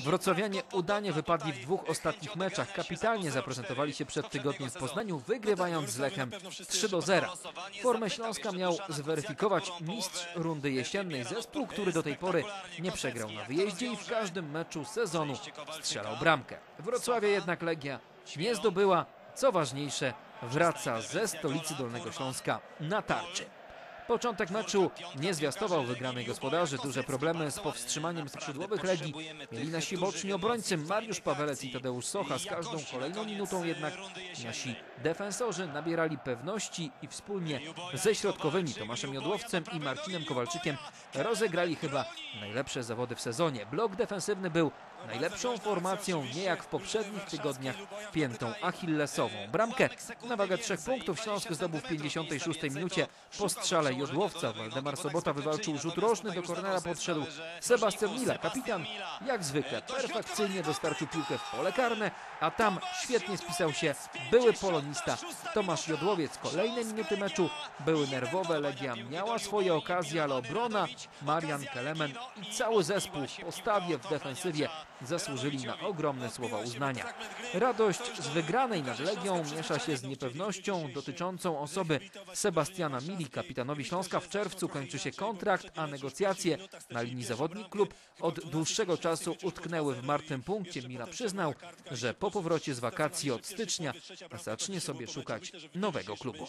Wrocławianie udanie wypadli w dwóch ostatnich meczach. Kapitalnie zaprezentowali się przed tygodniem w Poznaniu, wygrywając z Lechem 3 do 0. Formę Śląska miał zweryfikować mistrz rundy jesiennej, zespół, który do tej pory nie przegrał na wyjeździe i w każdym meczu sezonu strzelał bramkę. Wrocławie jednak Legia nie zdobyła, co ważniejsze, wraca ze stolicy Dolnego Śląska na tarczy. Początek meczu nie zwiastował wygranej gospodarzy. Duże problemy z powstrzymaniem skrzydłowych Legii mieli nasi boczni obrońcy Mariusz Pawelec i Tadeusz Socha. Z każdą kolejną minutą jednak nasi defensorzy nabierali pewności i wspólnie ze środkowymi Tomaszem Jodłowcem i Marcinem Kowalczykiem rozegrali chyba najlepsze zawody w sezonie. Blok defensywny był najlepszą formacją, nie jak w poprzednich tygodniach piętą achillesową. Bramkę na wagę trzech punktów Śląsk zdobył w 56 minucie po strzale Jodłowca. Waldemar Sobota wywalczył rzut rożny, do kornera podszedł Sebastian Mila. Kapitan jak zwykle perfekcyjnie dostarczył piłkę w pole karne, a tam świetnie spisał się były polonista Tomasz Jodłowiec. Kolejne minuty meczu były nerwowe, Legia miała swoje okazje, ale obrona Marian Kelemen i cały zespół w postawie w defensywie zasłużyli na ogromne słowa uznania. Radość z wygranej nad Legią miesza się z niepewnością dotyczącą osoby Sebastiana Mili. Kapitanowi Śląska w czerwcu kończy się kontrakt, a negocjacje na linii zawodnik klub od dłuższego czasu utknęły w martwym punkcie. Mila przyznał, że po powrocie z wakacji od stycznia zacznie sobie szukać nowego klubu.